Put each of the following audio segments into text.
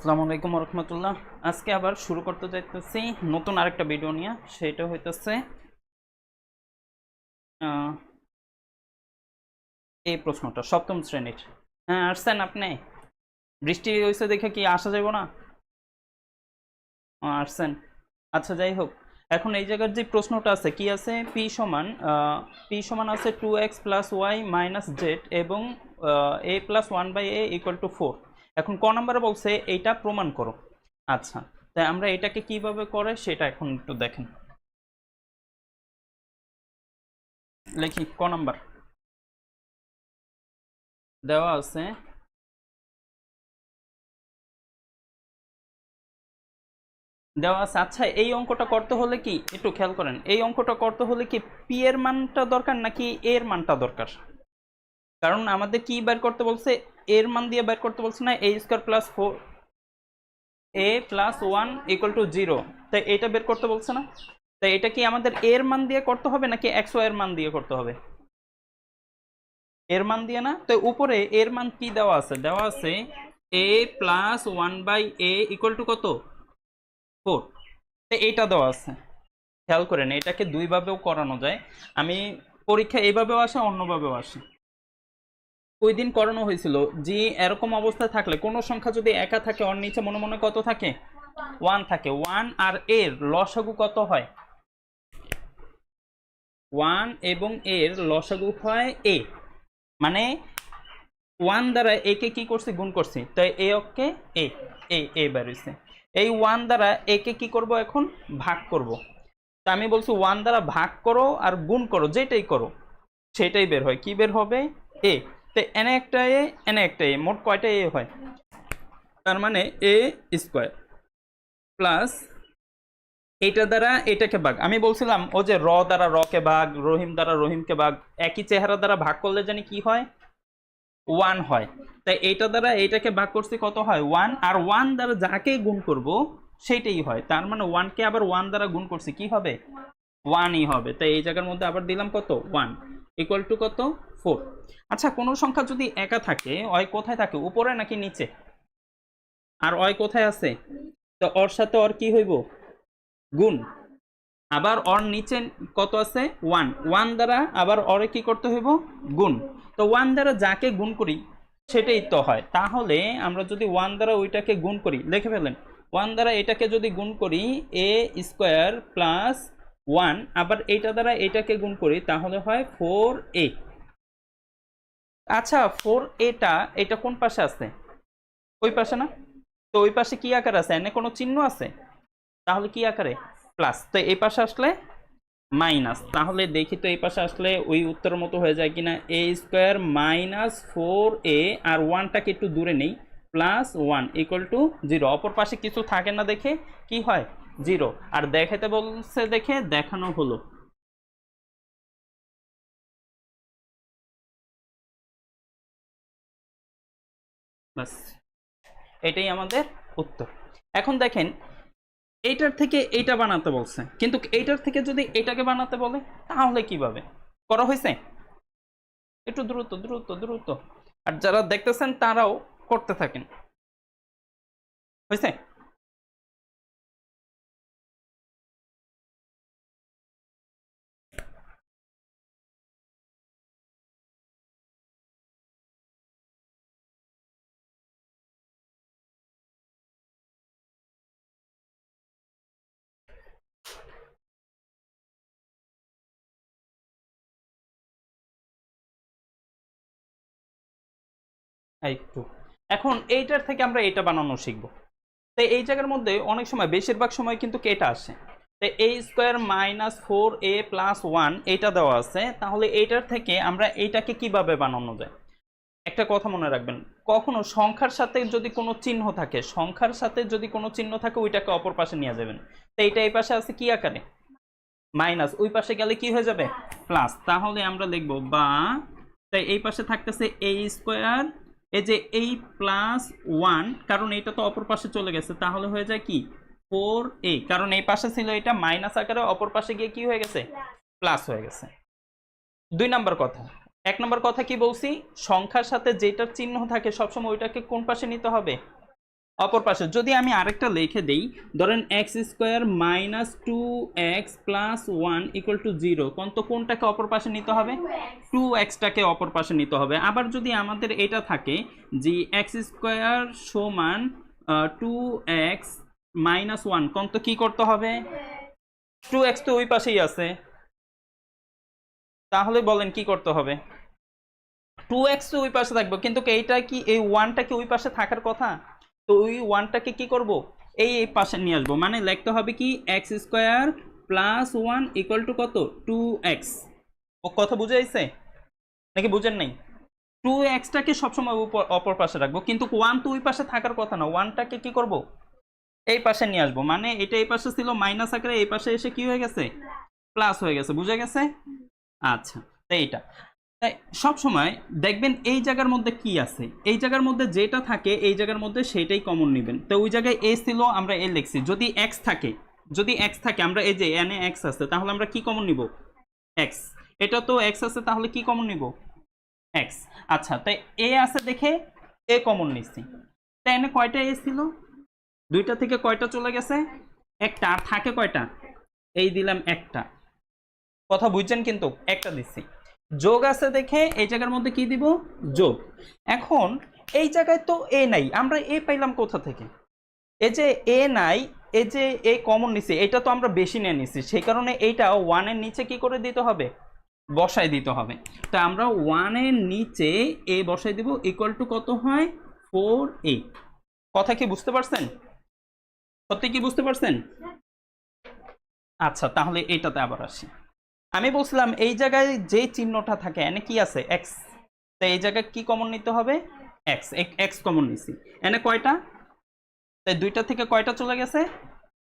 আসসালামু আলাইকুম রহমতুল্লাহ আজকে আবার শুরু করতে যাইতেছি নতুন আরেকটা ভিডিও নিয়ে, সেটা হইতেছে এই প্রশ্নটা, সপ্তম শ্রেণির। হ্যাঁ আসছেন আপনি? বৃষ্টি হয়েছে দেখে কি আসা যাব না? আসছেন। আচ্ছা যাই হোক, এখন এই জায়গার যে প্রশ্নটা আছে, কি আছে? পি সমান পি সমান আছে two X plus Y minus Z এবং A plus one by A equal to four এখন ক নাম্বারে বলছে, এইটা প্রমাণ করো। আচ্ছা তাই আমরা এটাকে কীভাবে করে সেটা এখন একটু দেখেন। লিখি, ক নাম্বার। দেওয়া আছে দেওয়া আছে আচ্ছা এই অঙ্কটা করতে হলে কি, একটু খেয়াল করেন, এই অঙ্কটা করতে হলে কি পি এর মানটা দরকার নাকি এর মানটা দরকার? কারণ আমাদের কি বের করতে বলছে এর মান দিয়ে বের করতে বলছে না A square plus four A plus one equal to zero তাই এটা বের করতে বলছে না। তাই এটা কি আমাদের এর মান দিয়ে করতে হবে, নাকি একশো এর মান দিয়ে করতে হবে? এর মান দিয়ে না? তো উপরে এর মান কি দেওয়া আছে? দেওয়া আছে A plus one by A equal to কত? ফোর তো এইটা দেওয়া আছে। খেয়াল করেন, এটাকে দুইভাবেও করানো যায়। আমি পরীক্ষা এইভাবেও আসে, অন্যভাবেও আসে। ওই দিন করানো হয়েছিল। যে এরকম অবস্থায় থাকলে কোনো সংখ্যা যদি একা থাকে ওর নিচে মনে মনে কত থাকে? ওয়ান থাকে। ওয়ান আর এর লসাগু কত হয়? ওয়ান এবং এর লসাগু হয় এ মানে ওয়ান দ্বারা একে কি করছি? গুণ করছি। তাই এ অক্ষে এ এ এ বেরোইছে এই ওয়ান দ্বারা একে কি করব এখন? ভাগ করব। তা আমি বলছি ওয়ান দ্বারা ভাগ করো আর গুণ করো, যেটাই করো, সেটাই বের হয়। কি বের হবে? এ তো এনে একটা এ এনে একটা এ, মোট কয়টা এ হয়? তার মানে এ স্কোয়ার প্লাস এইটা দ্বারা এটাকে ভাগ। আমি বলছিলাম, ও যে র দ্বারা রকে ভাগ, রহিম দ্বারা রহিমকে ভাগ, একই চেহারা দ্বারা ভাগ করলে জানি কি হয়? ওয়ান হয়। তাই এইটা দ্বারা এইটাকে ভাগ করছি কত হয়? ওয়ান। আর ওয়ান দ্বারা যাকে গুণ করব সেটাই হয়। তার মানে ওয়ানকে আবার ওয়ান দ্বারা গুণ করছি, কি হবে? ওয়ানই হবে। তাই এই জায়গার মধ্যে আবার দিলাম কত? ওয়ান। ইকুয়াল টু কত? ফোর। আচ্ছা কোনো সংখ্যা যদি একা থাকে অয় কোথায় থাকে? উপরে নাকি নিচে? আর অয় কোথায় আছে? তো ওর সাথে ওর কি হইব? গুণ। আবার ওর নিচে কত আছে? ওয়ান। ওয়ান দ্বারা আবার ওরে কি করতে হইব? গুণ। তো ওয়ান দ্বারা যাকে গুণ করি, সেটাই তো হয়। তাহলে আমরা যদি ওয়ান দ্বারা ওইটাকে গুণ করি লিখে ফেলেন ওয়ান দ্বারা এটাকে যদি গুণ করি, এ স্কোয়ার প্লাস ওয়ান, আবার এইটা দ্বারা এটাকে গুণ করি, তাহলে হয় ফোর এ। আচ্ছা ফোর এটা এটা কোন পাশে আছে? ওই পাশে না? তো ওই পাশে কি আকার আছে? এনে কোনো চিহ্ন আছে? তাহলে কি আকারে? প্লাস তো এই পাশে আসলে মাইনাস তাহলে দেখি তো এই পাশে আসলে ওই উত্তর মতো হয়ে যায় কিনা। A square minus four A আর ওয়ানটাকে একটু দূরে নেই। Plus one equal to zero অপর পাশে কিছু থাকে না দেখে, কি হয়? জিরো আর দেখাতে বলছে দেখে, দেখানো হলো। বাস এটাই আমাদের উত্তর। এখন দেখেন, এইটার থেকে এইটা বানাতে বলছে। কিন্তু এইটার থেকে যদি এটাকে বানাতে বলে, তাহলে কীভাবে? করা হয়েছে? একটু দ্রুত দ্রুত দ্রুত। আর যারা দেখতেছেন, তারাও করতে থাকেন। হয়েছে? একটু। এখন এইটার থেকে আমরা এটা বানানো শিখব। তো এই জায়গার মধ্যে অনেক সময়, বেশিরভাগ সময় কিন্তু এটা আসে। তো A square minus four A plus one এটা দেওয়া আছে। তাহলে এইটার থেকে আমরা এইটাকে কীভাবে বানানো যায়? একটা কথা মনে রাখবেন, কখনো সংখ্যার সাথে যদি কোনো চিহ্ন থাকে, সংখ্যার সাথে যদি কোনো চিহ্ন থাকে, ওইটাকে অপর পাশে নিয়ে যাবেন। তো এইটা এই পাশে আছে কি আকারে? মাইনাস, ওই পাশে গেলে কি হয়ে যাবে? প্লাস। তাহলে আমরা লিখব বা, তাই এই পাশে থাকতেছে এ স্কোয়ার এই যে এই প্লাস ওয়ান কারণ এটা তো অপর পাশে চলে গেছে, তাহলে হয়ে যায় কি? ফোর এ কারণ এই পাশে ছিল এটা মাইনাস আকারে, অপর পাশে গিয়ে কি হয়ে গেছে? প্লাস হয়ে গেছে। দুই নাম্বার কথা, এক নম্বর কথা কি বলছি? সংখ্যার সাথে যেটার চিহ্ন থাকে সবসময় ওইটাকে কোন পাশে নিতে হবে? অপর পাশে, যদি আমি আরেকটা লিখে দেই, ধরেন X square minus two X plus one equal to zero তো কোনটাকে অপর পাশে নিতে হবে? টু এক্সটাকে অপর পাশে নিতে হবে। আবার যদি আমাদের এটা থাকে যে এক্স স্কোয়ার সমান টু এক্স মাইনাস ওয়ান তো কী করতে হবে? টু এক্স তো ওই পাশেই আছে। তাহলে বলেন কি করতে হবে? টু এক্স তো ওই পাশে থাকবে, কিন্তু এইটা কি, এই ওয়ানটা কি ওই পাশে থাকার কথা? তো ওই ওয়ানটাকে কি করব? এই এই পাশে নিয়ে আসব। মানে লিখতে হবে কি X square plus one equal to কত? টু এক্স ও কথা বুঝে আইছে? নাকি বুঝেন নাই? টু এক্সটাকে সবসময় উপর, অপর পাশে রাখব। কিন্তু ওয়ান তো ওই পাশে থাকার কথা না। ওয়ানটাকে কি করব? এই পাশে নিয়ে আসব। মানে এটা এই পাশে ছিল মাইনাস আকারে, এই পাশে এসে কি হয়ে গেছে? প্লাস হয়ে গেছে। বুঝে গেছে? আচ্ছা তো এইটা। তাই সব সময় দেখবেন এই জায়গার মধ্যে কি আছে? এই জায়গার মধ্যে যেটা থাকে, এই জায়গার মধ্যে সেইটাই কমন নেবেন। তো ওই জায়গায় এ ছিল, আমরা এ লিখছি। যদি এক্স থাকে, যদি এক্স থাকে, আমরা এই যে এনে এক্স আছে, তাহলে আমরা কি কমন নিব? এক্স এটা তো এক্স আছে, তাহলে কি কমন নিব? এক্স আচ্ছা তাই এ আছে দেখে এ কমন নিচ্ছি। তাই এনে কয়টা এ ছিল? দুইটা থেকে কয়টা চলে গেছে? একটা। আর থাকে কয়টা? এই দিলাম একটা। কথা বুঝছেন কিন্তু? একটা দিচ্ছি। যোগ আছে দেখে এই জায়গার মধ্যে কি দিব? যোগ। এখন এই জায়গায় তো এ নাই, আমরা এ পাইলাম কোথা থেকে? এই যে এ নাই এই যে এ কমন নিছি এটা তো আমরা বেশি নিয়ে নিছি, সেই কারণে এইটা ওয়ানের নিচে কি করে দিতে হবে? বসাই দিতে হবে। তা আমরা ওয়ানের নিচে এ বসাই দিব ইকুয়াল টু কত হয়? ফোর এ কথা কি বুঝতে পারছেন? সত্যি কি বুঝতে পারছেন? আচ্ছা তাহলে এটাতে আবার আসি। আমি বলছিলাম, এই জায়গায় যে চিহ্নটা থাকে, এনে কি আছে? এক্স তো এই জায়গায় কি কমন নিতে হবে? এক্স এক্স কমন নিছি। এনে কয়টা? তাই দুইটা থেকে কয়টা চলে গেছে?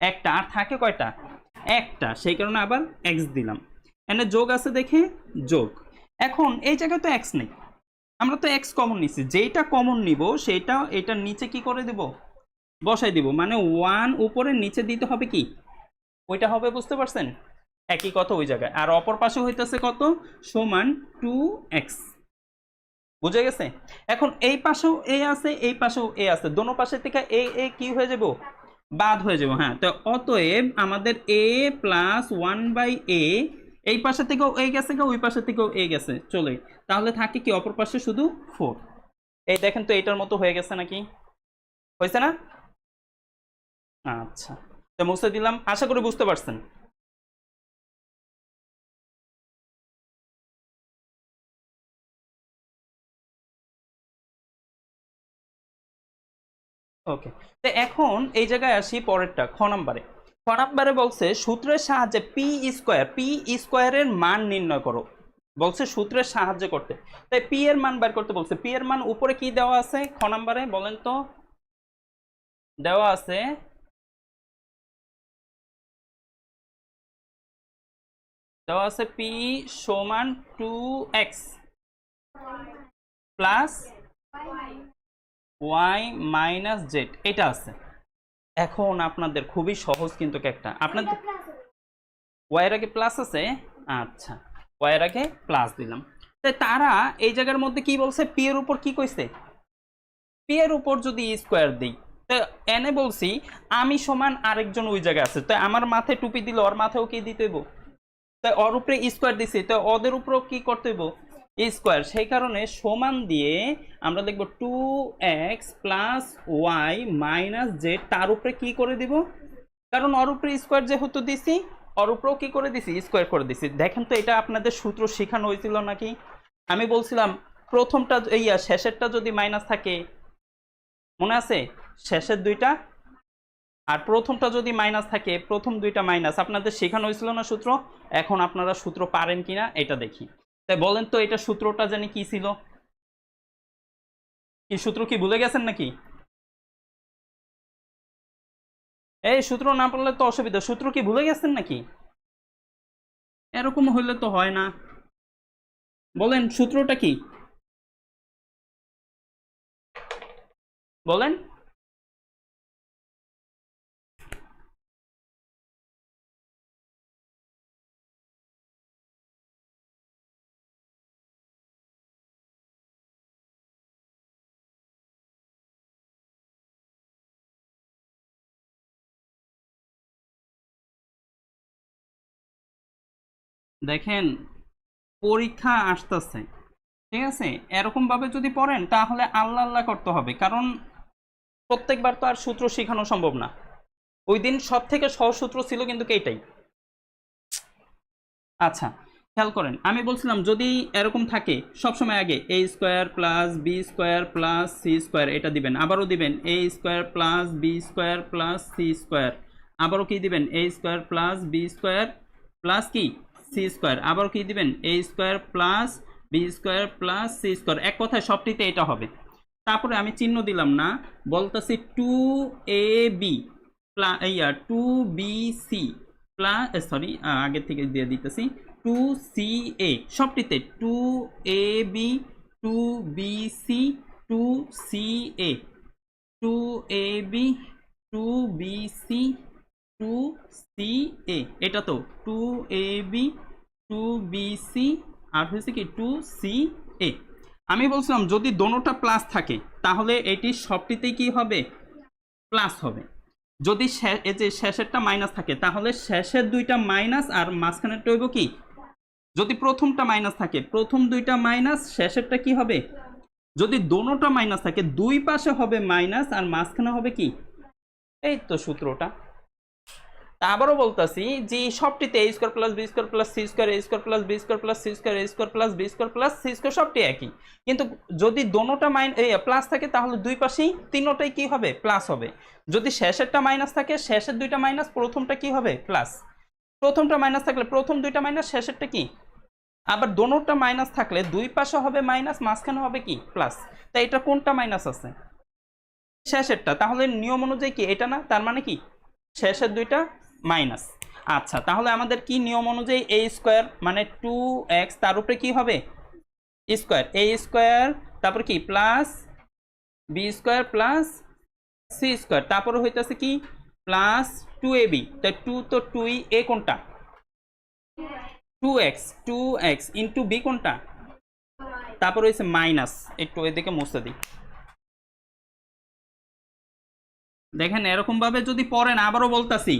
একটা। আর থাকে কয়টা? একটা। সেই কারণে আবার এক্স দিলাম। এনে যোগ আছে দেখে? যোগ। এখন এই জায়গায় তো এক্স নেই। আমরা তো এক্স কমন নিছি। যেইটা কমন নিব, সেইটা, এটার নিচে কি করে দিব? বসাই দিব। মানে ওয়ান উপরে নিচে দিতে হবে কি? ওইটা হবে, বুঝতে পারছেন? একই কথা ওই জায়গায়। আর অপর পাশে হইতেছে কত? সমান টু এক্স বুঝে গেছে? এখন এই পাশেও এ আছে, এই পাশেও এ আছে। দোনো পাশের থেকে এ এ কি হয়ে যাব? বাদ হয়ে যাব হ্যাঁ। তো অতএব আমাদের A plus one by A এই পাশে থেকেও এ গেছে গা, ওই পাশে থেকেও এ গেছে। চলে। তাহলে থাকে কি অপর পাশে শুধু ফোর এই দেখেন তো এটার মতো হয়ে গেছে নাকি? হয়েছে না? আচ্ছা। তো মুছে দিলাম। আশা করি বুঝতে পারছেন। ওকে তো এখন এই জায়গায় আসি পরেরটা, খ নাম্বারে। খ নাম্বারে বলছে, সূত্রের সাহায্যে পি স্কোয়ার পি স্কোয়ারের মান নির্ণয় করো। বলছে সূত্রের সাহায্য করতে। তাই পি এর মান বের করতে বলছে। পি এর মান উপরে কি দেওয়া আছে? খ নাম্বারে বলেন তো। দেওয়া আছে দেওয়া আছে পি সমান two X plus Y minus Z এটা আছে। এখন আপনাদের খুবই সহজ কিন্তু একটা। আপনাদের ওয়াইয়ের আগে প্লাস আছে? আচ্ছা। ওয়াইয়ের আগে প্লাস দিলাম। তাই তারা এই জায়গার মধ্যে কি বলছে? পি এর উপর কি কইছে? পি এর উপর যদি স্কোয়ার দিই তো এনে বলছি আমি সমান আরেকজন ওই জায়গায় আছে। তো আমার মাথায় টুপি দিল ওর মাথায়ও কি দিতে হইব? তাই ওর উপরে স্কোয়ার দিছি তো ওদের উপরেও কি করতে হইব? স্কোয়ার। সেই কারণে সমান দিয়ে আমরা দেখব two X plus Y minus Z তার উপরে কি করে দিব? কারণ ওর উপরে স্কোয়ার যেহেতু দিছি, ওর উপরেও কি করে দিছি? স্কোয়ার করে দিছি। দেখেন তো এটা আপনাদের সূত্র শেখানো হয়েছিল নাকি? আমি বলছিলাম, প্রথমটা এই শেষেরটা যদি মাইনাস থাকে, মনে আছে? শেষের দুইটা। আর প্রথমটা যদি মাইনাস থাকে, প্রথম দুইটা মাইনাস আপনাদের শেখানো হয়েছিল না সূত্র? এখন আপনারা সূত্র পারেন কিনা, এটা দেখি। তাই বলেন তো, এটা সূত্রটা জানি কি ছিল? কি সূত্র কি ভুলে গেছেন নাকি? এই সূত্র না পড়লে তো অসুবিধা, সূত্র কি ভুলে গেছেন নাকি? এরকম হইলে তো হয় না। বলেন, সূত্রটা কি? বলেন। দেখেন, পরীক্ষা আসতেছে, ঠিক আছে? এরকমভাবে যদি পড়েন, তাহলে আল্লাহ আল্লাহ করতে হবে। কারণ প্রত্যেকবার তো আর সূত্র শেখানো সম্ভব না। ওই দিন সব থেকে সহজ সূত্র ছিল কিন্তু এইটাই। আচ্ছা খেয়াল করেন, আমি বলছিলাম যদি এরকম থাকে, সবসময় আগে A square plus B square plus C square এটা দিবেন, আবারও দিবেন A square plus B square plus C square আবারও কি দিবেন? A square plus B square plus কি? C square. আবার কি দিবেন? A square plus B square plus C square. এক কথায় সবটিতে এটা হবে। তারপরে আমি চিহ্ন দিলাম না, বলতেছি two A B plus yeah, two B C plus sorry আগের থেকে দিয়ে দিতেছি। Two C A, সবটিতে two A B, two B C, two C A. Two A B, two B C, two C A. এটা তো two A B two B C আর হয়েছে কি two C এ আমি বলছিলাম, যদি দোনোটা প্লাস থাকে, তাহলে এটি সবটিতেই কি হবে? প্লাস হবে। যদি এই যে শেষেরটা মাইনাস থাকে, তাহলে শেষের দুইটা মাইনাস আর মাঝখানেরটা হইব কি? যদি প্রথমটা মাইনাস থাকে, প্রথম দুইটা মাইনাস শেষেরটা কি হবে? যদি দোনোটা মাইনাস থাকে, দুই পাশে হবে মাইনাস আর মাঝখানে হবে কি? এই তো সূত্রটা। আবারও বলতাছি যে সবটিতে A square plus B square plus C square A square plus B square plus C square A square plus B square plus C square সবটি একই। কিন্তু যদি দোনোটা মাইন প্লাস থাকে তাহলে দুই পাশেই তিনোটাই কি হবে? প্লাস হবে। যদি শেষেরটা মাইনাস থাকে, শেষের দুইটা মাইনাস প্রথমটা কি হবে? প্লাস প্রথমটা মাইনাস থাকলে প্রথম দুইটা মাইনাস শেষেরটা কি? আবার দোনোটা মাইনাস থাকলে দুই পাশে হবে মাইনাস মাঝখানে হবে কি? প্লাস তাই এটা কোনটা মাইনাস আছে? শেষেরটা। তাহলে নিয়ম অনুযায়ী কি? এটা না? তার মানে কি? শেষের দুইটা মাইনাস। আচ্ছা তাহলে আমাদের কি নিয়ম অনুযায়ী এ স্কোয়ার মানে টু এক্স তার উপরে কি হবে? স্কোয়ার। এ স্কোয়ার, তারপর কি? Plus B square plus C square. তারপরে হইতেছে কি? প্লাস টু এ বি তাই টু তো টুই এ কোনটা? Two X two X into B কোনটা? তারপর হয়েছে মাইনাস। একটু এদিকে মুছে দিই। দেখেন এরকম ভাবে যদি পড়েন, আবারও বলতাছি।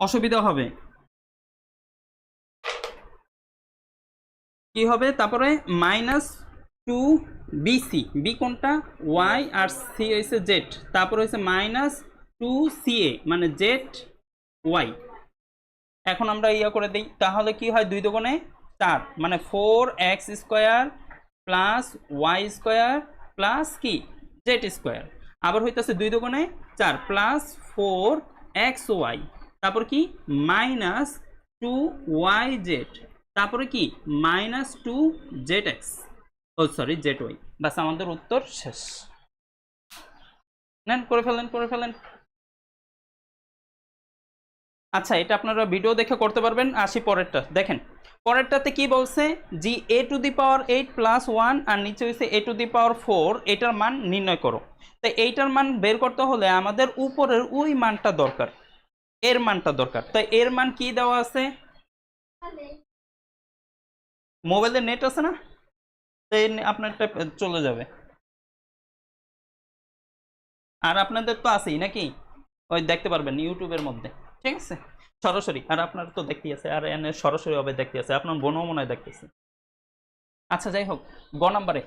অসুবিধা হবে। কি হবে? তারপরে মাইনাস টু বিসি বি কোনটা? ওয়াই আর সি হয়েছে জেড তারপরে হয়েছে মাইনাস টু সি এ মানে জেড ওয়াই এখন আমরা ইয়া করে দিই। তাহলে কি হয়? দুই দোকানে চার। মানে four X square plus Y square plus কি? জেড স্কোয়ার আবার হইতেছে দুই দোকানে চার প্লাস ফোর এক্স ওয়াই তারপর কি? Minus two Y Z. তারপরে কি? Minus two Z X. ও, সরি, জেড ওয়াই। বাস আমাদের উত্তর শেষ। নেন, করে ফেলেন করে ফেলেন। আচ্ছা এটা আপনারা ভিডিও দেখে করতে পারবেন। আসি পরেরটা। দেখেন, পরেরটাতে কি বলছে? জি A to the power eight plus one আর নিচে হয়েছে এ টু দি পাওয়ার ফোর, এটার মান নির্ণয় করো। তো এইটার মান বের করতে হলে আমাদের উপরের ওই মানটা দরকার। এর মানটা দরকার। তো এর মান কি দেওয়া আছে? মোবাইলে নেট আছে না? তাই আপনারটা চলে যাবে। আর আপনাদের তো আছেই নাকি? ওই দেখতে পারবেন ইউটিউবের মধ্যে। ঠিক আছে? সরাসরি। আর আপনার তো দেখতেই আছে। আর এনে সরাসরি হবে দেখতে আছে। আপনার বোনও মনে হয় দেখতেছে আচ্ছা যাই হোক। গ নাম্বারে।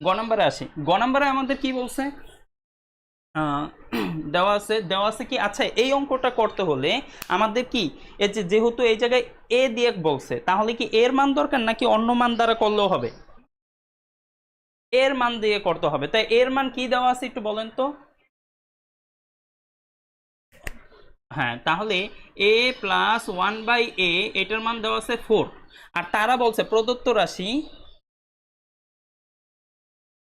গ নাম্বারে আসি। গ নাম্বারে আমাদের কি বলছে? দেওয়া আছে দেওয়া আছে কি? আচ্ছা এই অঙ্কটা করতে হলে আমাদের কি? এই যে যেহেতু এই জায়গায় এ দিয়ে বলছে, তাহলে কি এর মান দরকার নাকি অন্য মান দ্বারা করলেও হবে? এর মান দিয়ে করতে হবে। তাই এর মান কি দেওয়া আছে একটু বলেন তো? হ্যাঁ তাহলে A plus one by A, এটার মান দেওয়া আছে ফোর। আর তারা বলছে প্রদত্ত রাশি,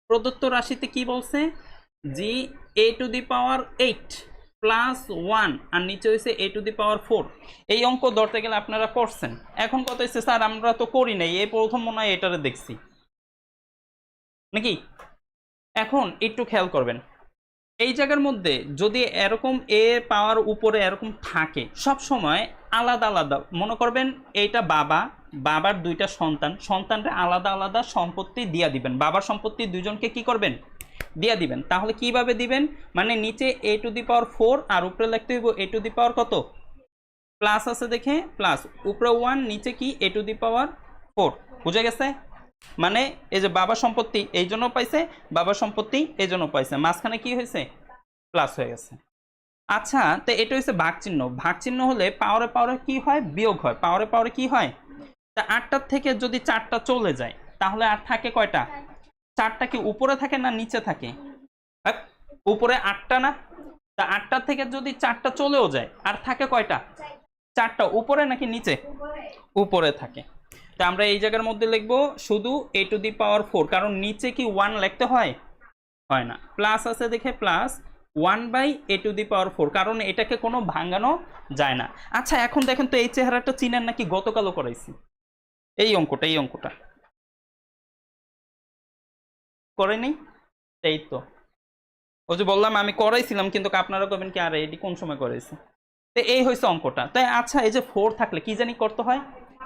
প্রদত্ত রাশিতে কি বলছে? জি A to the power eight plus one আর নিচে হয়েছে এ টু দি পাওয়ার ফোর এই অঙ্ক ধরতে গেলে আপনারা করছেন। এখন কত হচ্ছে স্যার, আমরা তো করি নাই। এই প্রথম মনে হয় এটারে দেখছি। নাকি? এখন একটু খেয়াল করবেন। এই জায়গার মধ্যে যদি এরকম এ পাওয়ার উপরে এরকম থাকে, সব সময় আলাদা আলাদা, মনে করবেন এইটা বাবা, বাবার দুইটা সন্তান, সন্তানরা আলাদা আলাদা সম্পত্তি দিয়া দিবেন। বাবার সম্পত্তি দুজনকে কি করবেন? দিয়া দিবেন। তাহলে কীভাবে দিবেন? মানে নিচে এ টু দি পাওয়ার ফোর আর উপরে লিখতে হইব এ টু দি পাওয়ার কত? প্লাস আছে দেখে প্লাস উপরে ওয়ান নিচে কি? এ টু দি পাওয়ার ফোর বুঝে গেছে? মানে এই যে বাবা সম্পত্তি এই জন্য পাইছে, বাবা সম্পত্তি এই জন্য পাইছে। মাঝখানে কি হয়েছে? প্লাস হয়ে গেছে। আচ্ছা তো এটা হচ্ছে ভাগ চিহ্ন ভাগ চিহ্ন হলে পাওয়ারে পাওয়ারে কি হয়? বিয়োগ হয়। পাওয়ারে পাওয়ারে কি হয়? তা আটটার থেকে যদি চারটা চলে যায়, তাহলে আর থাকে কয়টা? চারটা কি উপরে থাকে না নিচে থাকে? আহ, উপরে আটটা না? তা আটটার থেকে যদি চারটা চলেও যায় আর থাকে কয়টা? চারটা উপরে নাকি নিচে? উপরে থাকে। তা আমরা এই জায়গার মধ্যে লিখব শুধু এ টু দি পাওয়ার ফোর কারণ নিচে কি ওয়ান লিখতে হয়? হয় না। প্লাস আছে দেখে plus one by A to the power four কারণ এটাকে কোনো ভাঙানো যায় না। আচ্ছা এখন দেখেন তো এই চেহারাটা চিনেন নাকি গতকালও করাইছি। এই অঙ্কটা এই অঙ্কটা। করেনি এই তো ওই যে বললাম, আমি করাইছিলাম, কিন্তু আপনারা কবেন কি, আরে, এটি কোন সময় করাইছি? তো এই হয়েছে অঙ্কটা। তাই আচ্ছা এই যে ফোর থাকলে কি জানি করতে হয়?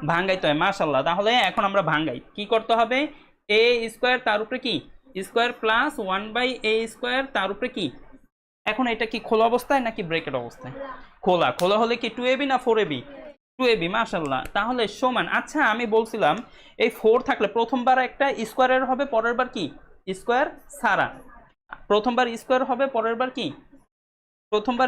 ভাঙ্গাইতে হয় মাশাল্লাহ তাহলে এখন আমরা ভাঙ্গাই। কি করতে হবে? এ স্কোয়ার তার উপরে কি? Square plus one by A square তার উপরে কি? এখন এটা কি খোলা অবস্থায় নাকি ব্রেকেট অবস্থায়? খোলা। খোলা হলে কি টু এবি না ফোর এবি টু এবি মাশাল্লাহ তাহলে সমান। আচ্ছা আমি বলছিলাম, এই ফোর থাকলে প্রথমবার একটা স্কোয়ারের হবে পরের বার কি? স্কোয়ার সারা। প্রথমবার স্কোয়ার হবে পরের বার কি? প্রথমবার